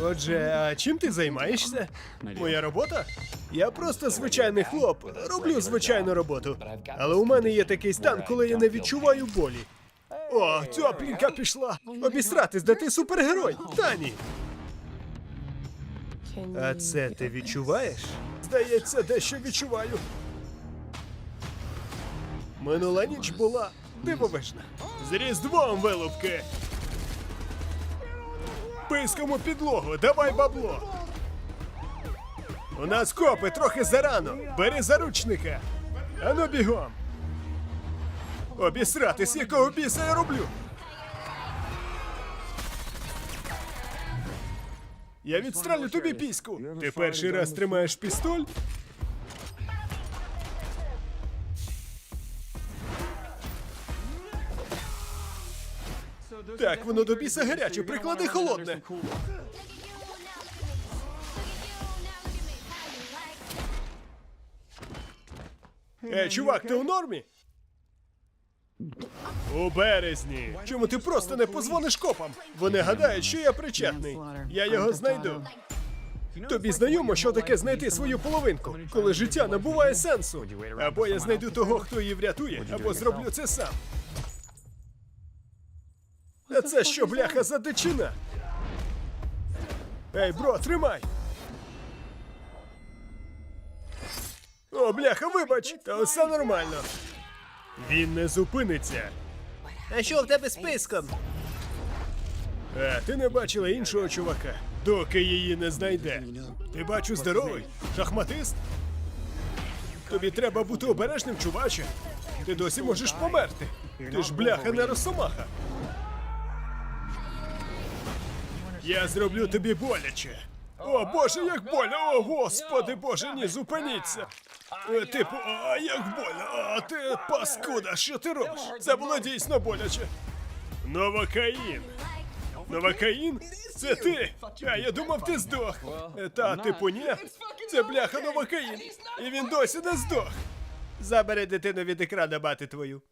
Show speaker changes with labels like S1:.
S1: Отже, а чим ти займаєшся? Моя робота? Я просто звичайний хлоп. Роблю звичайну роботу. Але у мене є такий стан, коли я не відчуваю болі. О, тепленька пішла. Обісратись, да ти супергерой. Та ні. А це ти відчуваєш? Здається, дещо відчуваю. Минула ніч була дивовижна. З Різдвом, вилупки! Пискому підлогу, давай бабло! У нас копи трохи зарано. Бери заручника. Ану бігом. Обісратись, якого біса я роблю. Я відстрелю тобі піську. Ти перший раз тримаєш пістоль? Так, воно до біса гаряче, приклади холодне. Е, чувак, ти у нормі? У березні. Чому ти просто не позвониш копам? Вони гадають, що я причетний. Я його знайду. Тобі знайомо, що таке знайти свою половинку, коли життя набуває сенсу. Або я знайду того, хто її врятує, або зроблю це сам. А це що, бляха, за дичина? Ей, бро, тримай! О, бляха, вибач, та все нормально. Він не зупиниться. А що в тебе з списком? А, ти не бачила іншого чувака, доки її не знайде. Ти бачу здоровий, шахматист. Тобі треба бути обережним, чуваче. Ти досі можеш померти. Ти ж бляха не росомаха. Я зроблю тобі боляче. О, боже, як больно! О, господи боже, ні, зупиніться! Е, Типу, а як больно? А ти паскуда, що ти робиш? Це було дійсно боляче. Новокаїн. Новокаїн? Це ти? А я думав, ти здох. Е, Та, типу, ні. Це бляха Новокаїн. І він досі не здох. Забери дитину від екрана, бати твою.